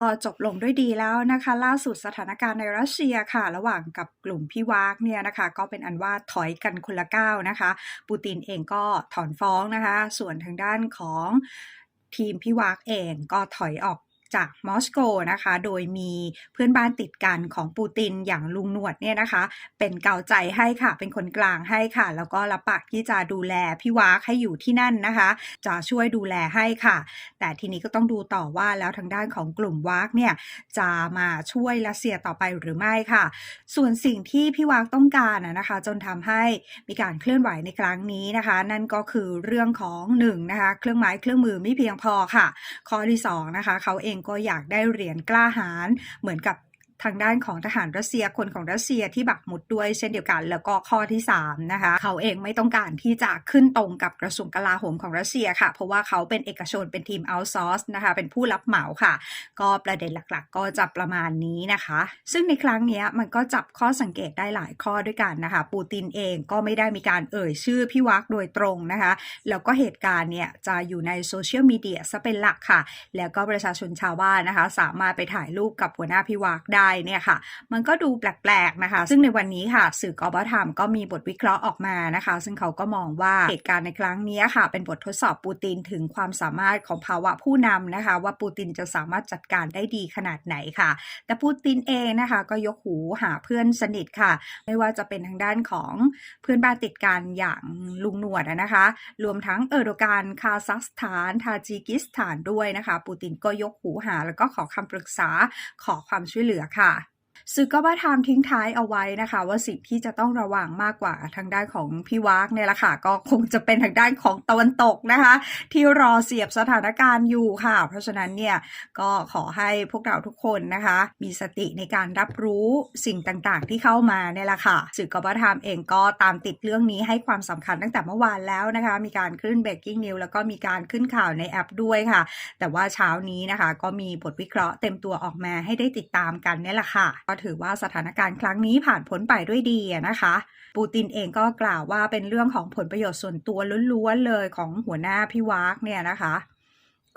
ก็จบลงด้วยดีแล้วนะคะ ล่าสุดสถานการณ์ในรัสเซียค่ะ ระหว่างกับกลุ่มพี่วากเนี่ยนะคะ ก็เป็นอันว่าถอยกันคนละก้าวนะคะ ปูตินเองก็ถอนฟ้องนะคะ ส่วนทางด้านของทีมพี่วากเองก็ถอยออก จากมอสโกนะคะ โดยมีเพื่อนบ้านติดกันของปูตินอย่างลุงหนวดเนี่ยนะคะ เป็นเกาใจให้ค่ะ เป็นคนกลางให้ค่ะ แล้วก็รับปากที่จะดูแลพี่วากให้อยู่ที่นั่นนะคะ จะช่วยดูแลให้ค่ะ แต่ทีนี้ก็ต้องดูต่อว่าแล้วทางด้านของกลุ่มวากเนี่ยจะมาช่วยรัสเซียต่อไปหรือไม่ค่ะ ส่วนสิ่งที่พี่วากต้องการนะนะคะ จนทำให้มีการเคลื่อนไหวในครั้งนี้นะคะ นั่นก็คือเรื่องของหนึ่งนะคะเครื่องไม้เครื่องมือไม่เพียงพอค่ะ ข้อที่สองนะคะเขาเองก็อยากได้เหรียญกล้าหาญเหมือนกับ ทางด้านของทหารรัสเซียคนของรัสเซียที่บักหมุดด้วยเช่นเดียวกัน แล้วก็ข้อที่3นะคะเขาเองไม่ต้องการที่จะขึ้นตรงกับกระทรวงกลาโหมของรัสเซียค่ะ เพราะว่าเขาเป็นเอกชนเป็นทีม outsource นะคะเป็นผู้รับเหมาค่ะ ก็ประเด็นหลักๆ ก็จะประมาณนี้นะคะ ซึ่งในครั้งนี้มันก็จับข้อสังเกตได้หลายข้อด้วยกันนะคะ ปูตินเองก็ไม่ได้มีการเอ่ยชื่อพี่วักโดยตรงนะคะแล้วก็เหตุการณ์เนี่ยจะอยู่ในโซเชียลมีเดียซะเป็นหลักค่ะ แล้วก็ประชาชนชาวบ้านนะคะ สามารถไปถ่ายรูปกับหัวหน้าพี่วักได้เนี่ยค่ะ มันก็ดูแปลกๆนะคะ ซึ่งในวันนี้ค่ะสื่อกอบธรรมก็มีบทวิเคราะห์ออกมานะคะ ซึ่งเขาก็มองว่าเหตุการณ์ในครั้งนี้ค่ะ เป็นบททดสอบปูตินถึงความสามารถของภาวะผู้นำนะคะ ว่าปูตินจะสามารถจัดการได้ดีขนาดไหนค่ะ แต่ปูตินเองนะคะก็ยกหูหาเพื่อนสนิทค่ะ ไม่ว่าจะเป็นทางด้านของเพื่อนบ้านติดกันอย่างลุงหนวดนะคะ รวมทั้งเออร์โดกันคาซัคสถานทาจิกิสถานด้วยนะคะ ปูตินก็ยกหูหาแล้วก็ขอคำปรึกษาขอความช่วยเหลือค่ะสื่ อก็ว่าทามทิ้งท้ายเอาไว้นะคะ ว่าสิ่งที่จะต้องระวังมากกว่าทางด้านของพี่วากเนี่ยละค่ะก็คงจะเป็นทางด้านของตะวันตกนะคะ ที่รอเสียบสถานการณ์อยู่ค่ะ เพราะฉะนั้นเนี่ยก็ขอให้พวกเราทุกคนนะคะ มีสติในการรับรู้สิ่งต่างๆ ที่เข้ามาเนี่ยละค่ะสื่อกบฏามเองก็ตามติดเรื่องนี้ให้ความสำคัญตั้งแต่เมื่อวานแล้วนะคะ มีการขึ้น breaking news แล้วก็มีการขึ้นข่าวในแอปด้วยค่ะ แต่ว่าเช้านี้นะคะ ก็มีบทวิเคราะห์เต็มตัวออกมาให้ได้ติดตามกันเนี่ยละค่ะก็ถือว่าสถานการณ์ครั้งนี้ผ่านพ้นไปด้วยดีนะคะ ปูตินเองก็กล่าวว่าเป็นเรื่องของผลประโยชน์ส่วนตัวล้วนๆเลยของหัวหน้าพี่วากเนี่ยนะคะ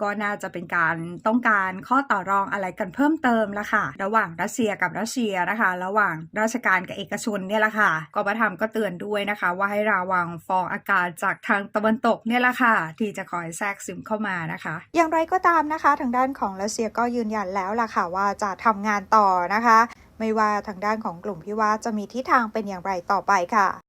ก็น่าจะเป็นการต้องการข้อต่อรองอะไรกันเพิ่มเติมละค่ะ ระหว่างรัสเซียกับรัสเซียนะคะ ระหว่างราชการกับเอกชนเนี่ยละค่ะกบธรรมก็เตือนด้วยนะคะ ว่าให้ระวังฟองอากาศจากทางตะวันตกเนี่ยละค่ะ ที่จะคอยแทรกซึมเข้ามานะคะ อย่างไรก็ตามนะคะ ทางด้านของรัสเซียก็ยืนยันแล้วล่ะค่ะว่าจะทำงานต่อนะคะ ไม่ว่าทางด้านของกลุ่มพิวาจะมีทิศทางเป็นอย่างไรต่อไปค่ะ